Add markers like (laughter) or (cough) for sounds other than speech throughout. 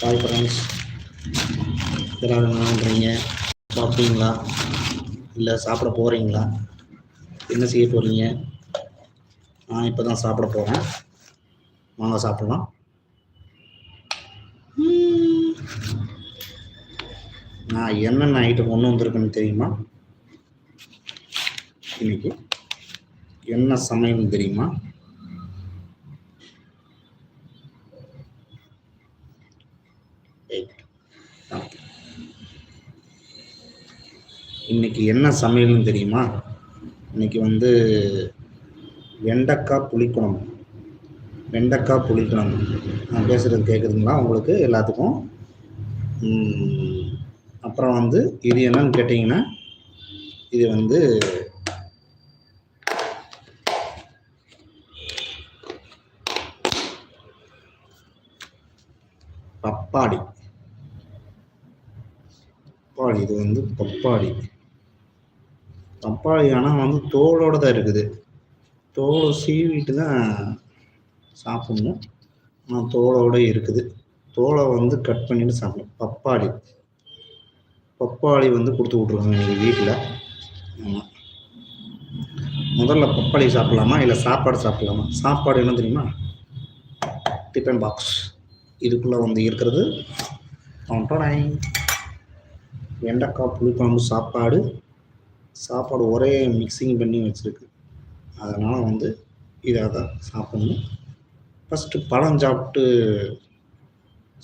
Hi friends எல்லாரும் என்ன சாப்பிட்டீங்களா? இல்லை சாப்பிட போகிறீங்களா என்ன செய்ய போகிறீங்க நான் இப்போ தான் சாப்பிட போகிறேன் வாங்க சாப்பிட்லாம். நான் என்னென்ன ஐட்டம் கொண்டு வந்திருக்குன்னு தெரியுமா? இன்னைக்கு என்ன சமையல்னு தெரியுமா? இன்னைக்கு என்ன சமையல்னு தெரியுமா? இன்னைக்கு வந்து வெண்டைக்காய் புளிக்குழம்பு. வெண்டைக்காய் புளிக்குழம்பு. நான் பேசுகிறது கேட்குதுங்களா உங்களுக்கு எல்லாத்துக்கும்? அப்புறம் வந்து இது என்னன்னு கேட்டிங்கன்னா இது வந்து பப்பாளி பப்பாளி இது வந்து பப்பாளி பப்பாளி ஆனால் வந்து தோலோட தான் இருக்குது. தோலை சீவிட்டு தான் சாப்பிடணும். ஆனால் தோலோட இருக்குது. தோலை வந்து கட் பண்ணிட்டு சாப்பிடும் பப்பாளி. பப்பாளி வந்து கொடுத்து விட்ருக்காங்க எங்கள் வீட்டில். ஆமாம் முதல்ல பப்பாளி சாப்பிட்லாமா? இல்லை சாப்பாடு சாப்பிடலாமா? சாப்பாடு என்ன தெரியுமா? டிஃபன் பாக்ஸ் இதுக்குள்ளே வந்து இருக்கிறது. டொண்டொடை. வெண்டைக்காய் புளிக்குழம்பு சாப்பாடு சாப்பாடு ஒரே மிக்சிங் பண்ணி வச்சுருக்கு. அதனால் வந்து இதாக தான் சாப்பிடணும். ஃபஸ்ட்டு பழம் சாப்பிட்டு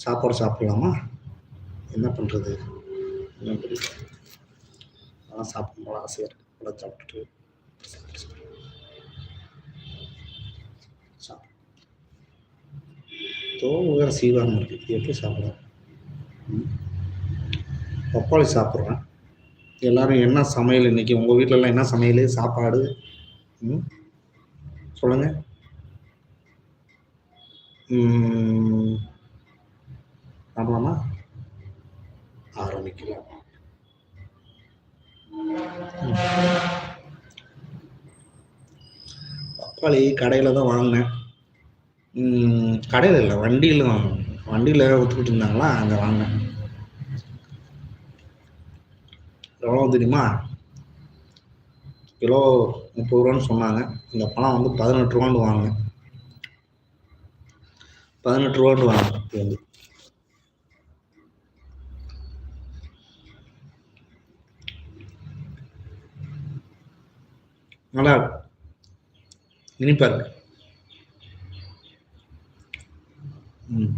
சாப்பாடு சாப்பிட்லாமா? என்ன பண்ணுறது என்ன பண்ணுறது பழம் சாப்பிடும் ஆசையாக இருக்குது பழம் சாப்பிட்டுட்டு சாப்பிடு தோல் வேறு சீவாமல் இருக்குது இது எப்படி சாப்பிட்றேன் பப்பாளி சாப்பிட்றேன். எல்லோரும் என்ன சமையல் இன்றைக்கி உங்கள் வீட்டிலலாம் என்ன சமையல்? சாப்பாடு? ம்? சொல்லுங்கள் ம், சாப்பிடலாமா? ஆரம்பிக்கலாம். பப்பாளி கடையில் தான் வாங்கினேன். கடையில் இல்லை வண்டியில் வண்டியில் ஊற்றுக்கிட்டு இருந்தாங்களா? அங்கே வாங்கினேன். எவ்வளோ தெரியுமா? கிலோ முப்பது ரூபான்னு சொன்னாங்க. இந்த பழம் வந்து பதினெட்டு ரூபான்னு வாங்கினேன். பதினெட்டு ரூபான்னு வாங்கினேன் இது வந்து. நல்லா இருக்கு ம்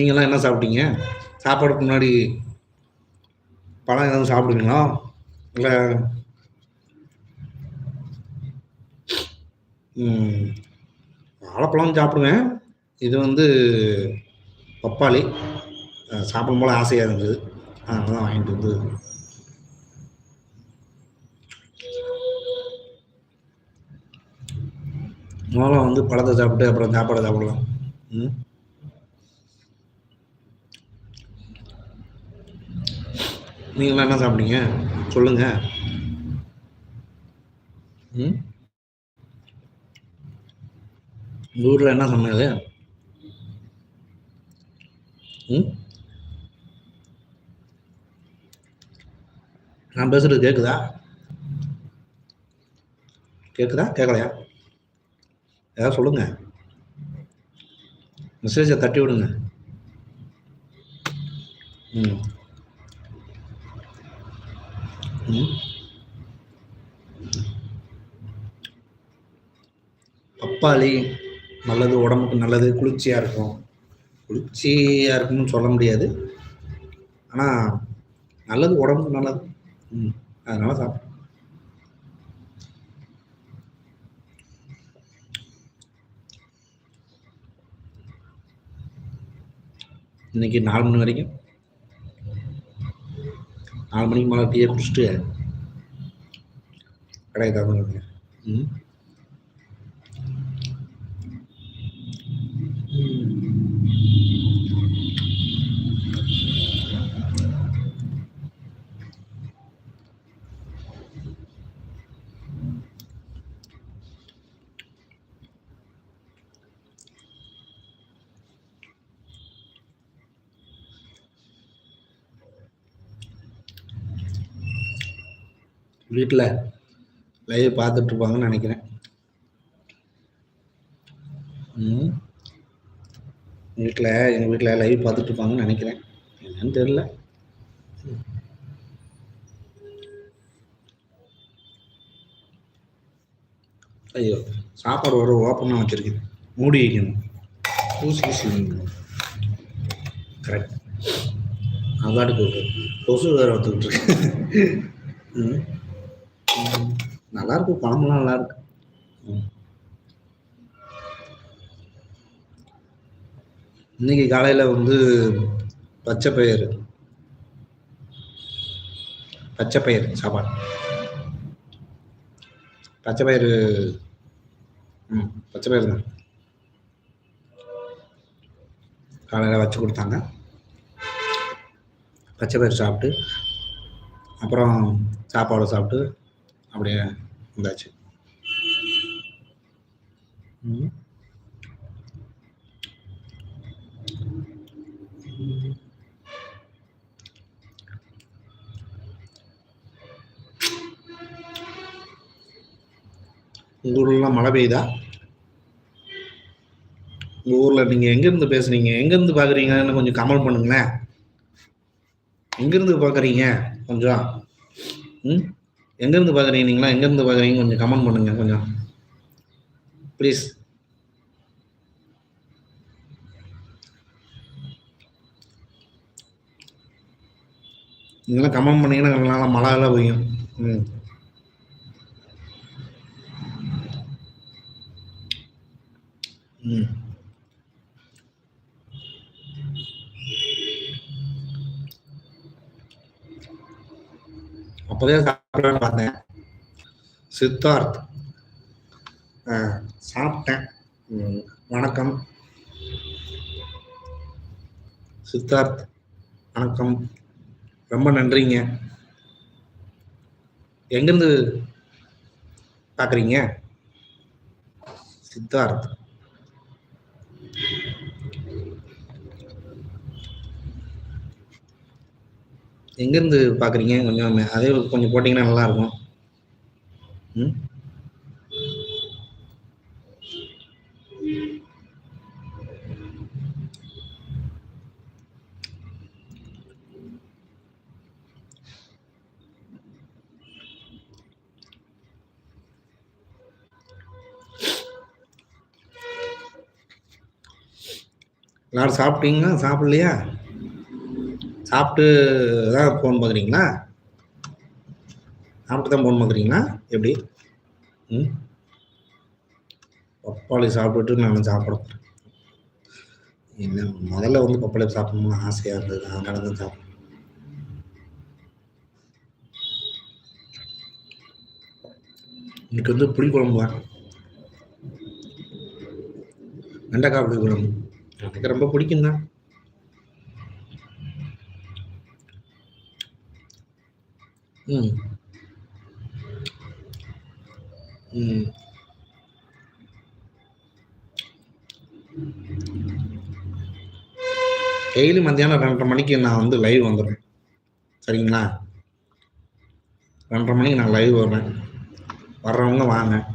நீங்களாம் என்ன சாப்பிட்டீங்க? சாப்பாடுக்கு முன்னாடி பழம் எதுவும் சாப்பிடுவீங்களா? இல்லை வாழைப்பழம் சாப்பிடுவேன். இது வந்து பப்பாளி. சாப்பிடும் போல ஆசையாக இருந்தது. அதனால தான் வாங்கிட்டு வந்து முதல்ல வந்து பழத்தை சாப்பிட்டு அப்புறம் சாப்பாடை சாப்பிடலாம். ம். நீங்களாம் என்ன சாப்பிட்டீங்க? சொல்லுங்க. ம்? ஊரில் என்ன சமையல்? ம்? நான் பேசுகிறது கேட்குதா கேட்குதா கேட்கலையா ஏதாவது சொல்லுங்க. மெசேஜை தட்டி விடுங்க. ம். பப்பாளி நல்லது உடம்புக்கு நல்லது குளிர்ச்சியாக இருக்கும். குளிர்ச்சியாக இருக்கும்னு சொல்ல முடியாது. ஆனால் நல்லது உடம்புக்கு நல்லது. ம் அதனால சாப்பிடும் இன்னைக்கு நாலு மணி வரைக்கும் நாலு மணிக்கு மேலே டீயை குடிச்சிட்டு கடையை திறந்துருங்க ம். வீட்டில் லைவ் பார்த்துட்ருப்பாங்கன்னு நினைக்கிறேன். ம். வீட்டில் எங்கள் வீட்டில் லைவ் பார்த்துட்ருப்பாங்கன்னு நினைக்கிறேன். என்னன்னு தெரில ஐயோ சாப்பாடு வர ஓப்பனாக வச்சுருக்குது. மூடி வைக்கணும். ஊசி ஊசி கரெக்ட் அதாட்டு போட்டு கொசு வேறு வந்துக்கிட்டு இருக்கு ம். நல்லா இருக்கு குழம்புலாம் நல்லா இருக்கு. இன்னைக்கு காலையில் வந்து பச்சை பயிறு. பச்சை பயிறு சாப்பாடு பச்சை பயிறு ம் பச்சை பயிறு தான். காலையில் வச்சு கொடுத்தாங்க. பச்சை பயிறு சாப்பிட்டு அப்புறம் சாப்பாடு சாப்பிட்டு அப்படியே வந்தாச்சு உங்கள் ஊர்லாம் மழை பெய்யுதா? உங்கள் ஊரில் நீங்கள் எங்கேருந்து பேசுகிறீங்க எங்கேருந்து பார்க்குறீங்கன்னு கொஞ்சம் கமெண்ட் பண்ணுங்களேன். எங்கேருந்து பார்க்குறீங்க கொஞ்சம். ம்? எங்கேருந்து பார்க்குறீங்க? நீங்களா எங்கேருந்து பார்க்குறீங்க கொஞ்சம் கமெண்ட் பண்ணுங்க கொஞ்சம். ப்ளீஸ் நீங்களாம் கமெண்ட் பண்ணீங்கன்னா நல்லா மழை எல்லாம் பெய்யும். ம். ம். அப்போதே சாப்பிடலான்னு பார்த்தேன். சித்தார்த். சாப்பிட்டேன். வணக்கம். சித்தார்த் வணக்கம். ரொம்ப நன்றிங்க. எங்கேருந்து பார்க்குறீங்க சித்தார்த். எங்கேருந்து பார்க்குறீங்க? கொஞ்சம் அதே கொஞ்சம் போட்டிங்கன்னா நல்லா இருக்கும் ம்? எல்லாரும் சாப்பிட்டீங்களா? சாப்பிட்லையா? சாப்பிட்டு தான் ஃபோன் பார்க்குறீங்களா? சாப்பிட்டு தான் ஃபோன் பார்க்குறீங்களா? எப்படி? ம். பப்பாளி சாப்பிட்டுட்டு நான் சாப்பிட என்ன முதல்ல வந்து பப்பாளி சாப்பிடணும்னு ஆசையாக இருந்தது. அதனால தான் சாப்பிடணும். இன்னைக்கு வந்து புளிக்குழம்பு தான். வெண்டைக்காய் புளிக்குழம்பு எனக்கு ரொம்ப பிடிக்கும் தான் ம். ம். டெய்லி மத்தியானம் ரெண்டரை மணிக்கு நான் வந்து லைவ் வந்துடுறேன். சரிங்களா? ரெண்டரை மணிக்கு நான் லைவ் வர்றேன். வர்றவங்க வாங்க.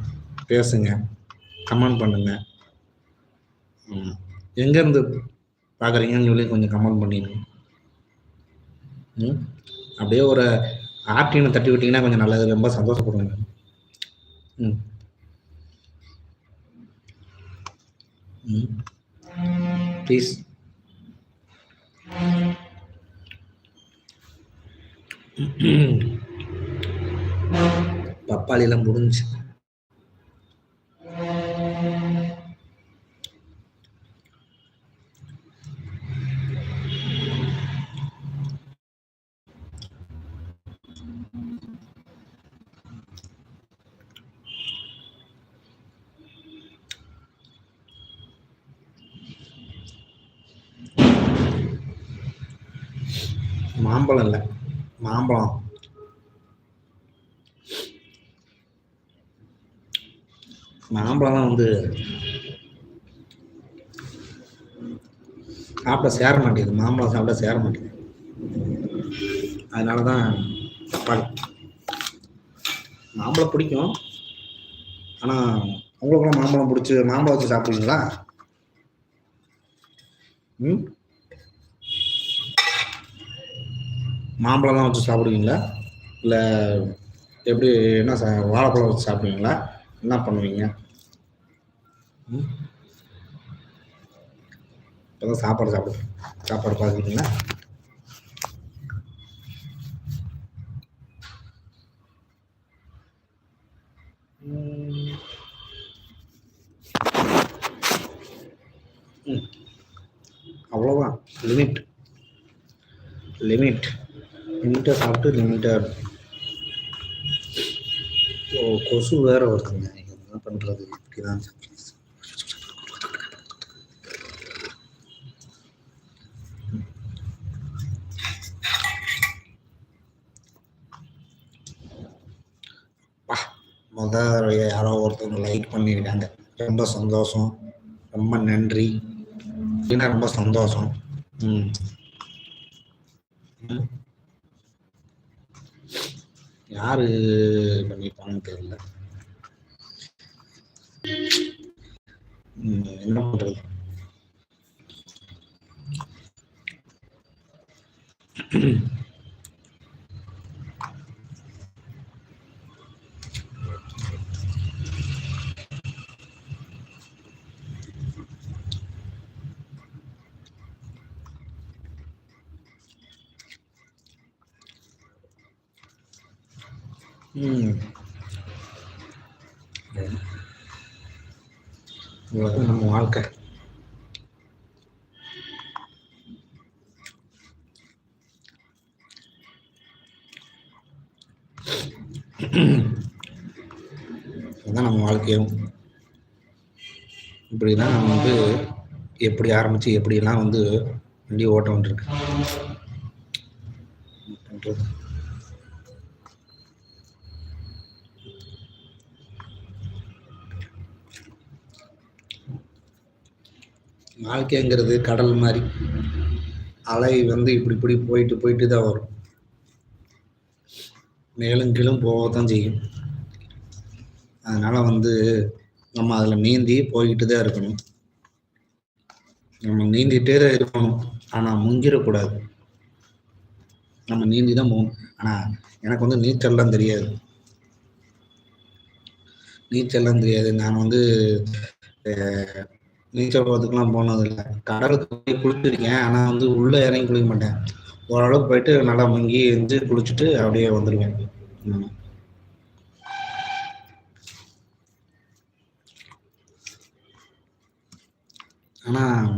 பேசுங்க. கமெண்ட் பண்ணுங்க. ம். எங்கேருந்து பார்க்குறீங்கன்னு சொல்லி கொஞ்சம் கமெண்ட் பண்ணிடுங்க. ம். அப்படியே ஒரு ஆர்டினை தட்டி விட்டிங்கன்னா கொஞ்சம் நல்லது. ரொம்ப சந்தோஷப்படுவேங்க ம். ம். ப்ளீஸ் பப்பாளிலாம் முடிஞ்சு மாம்பழம் இல்லை. மாம்பழம். மாம்பழம்லாம் வந்து சாப்பிட சேர மாட்டேங்குது. மாம்பழம் சாப்பிட சேர மாட்டேங்குது. அதனால தான் தப்பாளி மாம்பழம் பிடிக்கும். ஆனால் உங்களுக்குலாம் மாம்பழம் பிடிச்சி மாம்பழம் வச்சு சாப்பிடுவீங்களா? ம்? மாம்பழம்லாம் வச்சு சாப்பிடுவீங்களா? இல்லை எப்படி என்ன சா வாழைப்பழம் வச்சு சாப்பிடுவீங்களா? என்ன பண்ணுவீங்க? இப்போதான் சாப்பாடு சாப்பிடு சாப்பாடு பார்க்குறீங்களா ம். அவ்வளோதான் லிமிட் லிமிட் லிமிட்டாக சாப்பிட்டு லிமிட்டாக ஓ கொசு வேற வருதுங்க. என்ன பண்ணுறது இப்படி தான் முதல் யாரோ ஒருத்தவங்க லைக் பண்ணியிருக்காங்க. ரொம்ப சந்தோஷம். ரொம்ப நன்றி. ரொம்ப சந்தோஷம். ம். ம். யாரு பண்ணியிருப்பாங்கன்னு தெரியல. என்ன பண்றது? ம் இதுதான் நம்ம வாழ்க்கையும். இப்படி தான் நம்ம வந்து எப்படி ஆரம்பித்து எப்படிலாம் வந்து வண்டி ஓட்ட வந்துருக்கு. வாழ்க்கைங்கிறது கடல் மாதிரி. அலை வந்து இப்படி இப்படி போயிட்டு போயிட்டு தான் வரும். மேலும் கீழும் போக தான் செய்யும். அதனால் வந்து நம்ம அதில் நீந்தி போய்கிட்டு தான் இருக்கணும். நம்ம நீந்திட்டே தான் இருக்கணும். ஆனால் முங்கிடக்கூடாது. நம்ம நீந்தி தான் போகணும். ஆனால் எனக்கு வந்து நீச்சல்லாம் தெரியாது. நீச்சல்லாம் தெரியாது. நான் வந்து நீச்சல் நீச்சல் குளத்துக்குலாம் போனதில்லை. கடலுக்கு போய் குளிச்சிருக்கேன். ஆனால் வந்து உள்ளே இறங்கி குளிக்க மாட்டேன். ஓரளவுக்கு போயிட்டு நல்லா முங்கி இருந்து குளிச்சுட்டு அப்படியே வந்துடுவேன் ஆனா ஆனால்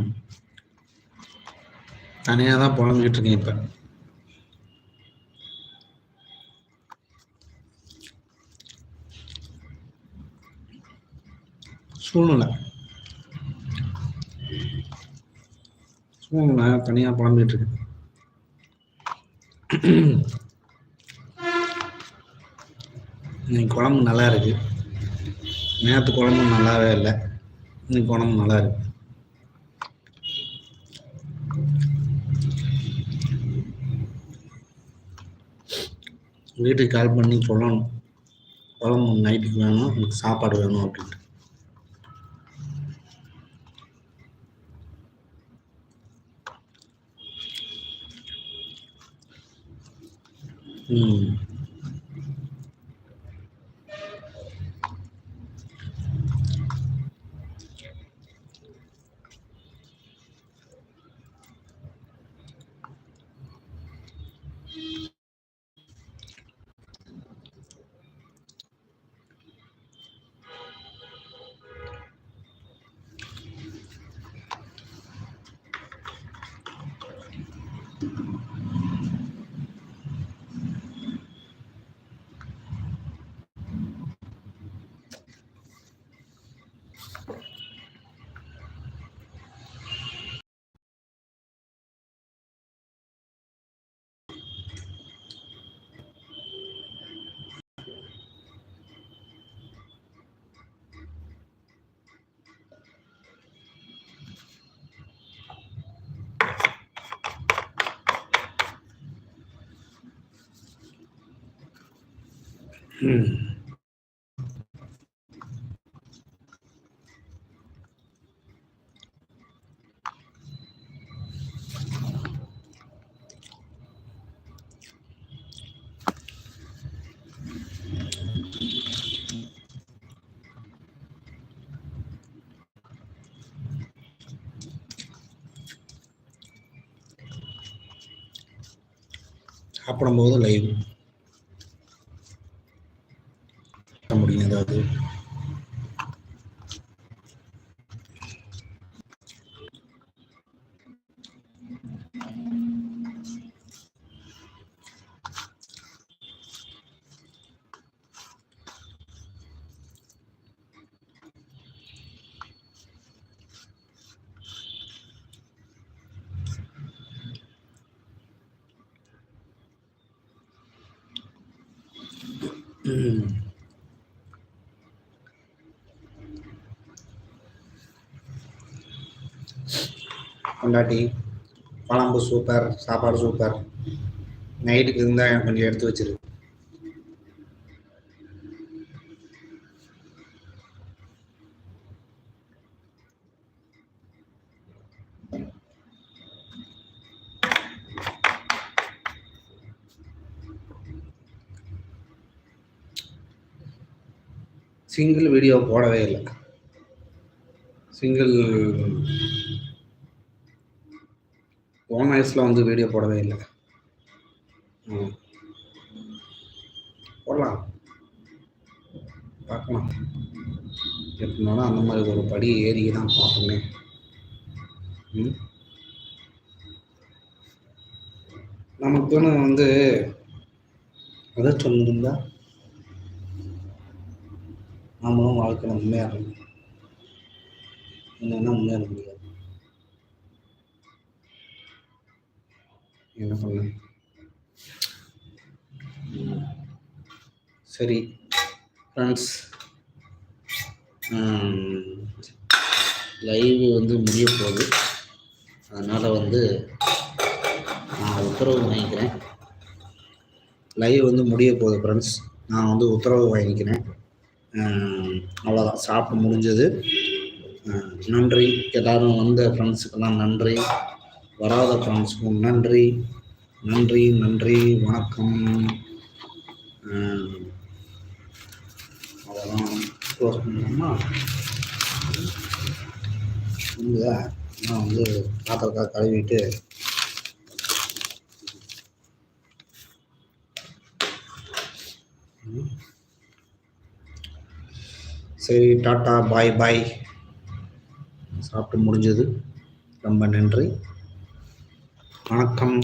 தனியாக தான் புலம்பிக்கிட்டு இருக்கேன் இப்போ. சூழ்நிலை. சூழ்நிலை தனியாக புலம்பிக்கிட்டு இருக்கேன். (clears throat) இன்னைக்கு குழம்பு நல்லா இருக்கு நேற்று குழம்பு நல்லாவே இல்லை. இன்னைக்கு குழம்பு நல்லா இருக்கு வீட்டுக்கு கால் பண்ணி சொல்லணும். குழம்பு நைட்டுக்கு வேணும் எனக்கு சாப்பாடு வேணும் அப்படின்ட்டு. ம் சாப்பிடும்போது லைவ் 的 பொண்டாட்டி குழம்பு சூப்பர் சாப்பாடு சூப்பர் நைட்டுக்கு இருந்தால் எனக்கு கொஞ்சம் எடுத்து வச்சிரு. சிங்கிள் வீடியோ போடவே இல்லை. சிங்கிள் ஓன் வாய்ஸில் வந்து வீடியோ போடவே இல்லை. ம். போடலாம். பார்க்கலாம். எப்படினாலும் அந்த மாதிரி ஒரு படி ஏறி தான் பார்ப்போமே ம். நமக்குன்னு வந்து எதை சொல்லியிருந்தா நாமளும் வாழ்க்கையில் முன்னேறணும். என்னன்னா முன்னேற முடியாது. என்ன பண்ண சரி ஃப்ரெண்ட்ஸ் லைவ் வந்து முடிய போகுது. அதனால் வந்து நான் உத்தரவு வாங்கிக்கிறேன். லைவ் வந்து முடிய போகுது ஃப்ரெண்ட்ஸ் நான் வந்து உத்தரவு வாங்கிக்கிறேன். அவ்வளோதான் சாப்பிட்டு முடிஞ்சது. நன்றி. எல்லாரும் வந்த ஃப்ரெண்ட்ஸுக்கெல்லாம் நன்றி. வராத ஃப்ரெண்ட்ஸுக்கும் நன்றி நன்றி நன்றி வணக்கம். அதெல்லாம் க்ளோஸ் பண்ணோம்னா நான் வந்து பாத்திரத்தை கழுவிட்டு சரி டாட்டா பாய் பாய். சாப்பிட்டு முடிஞ்சது. ரொம்ப நன்றி. வணக்கம்.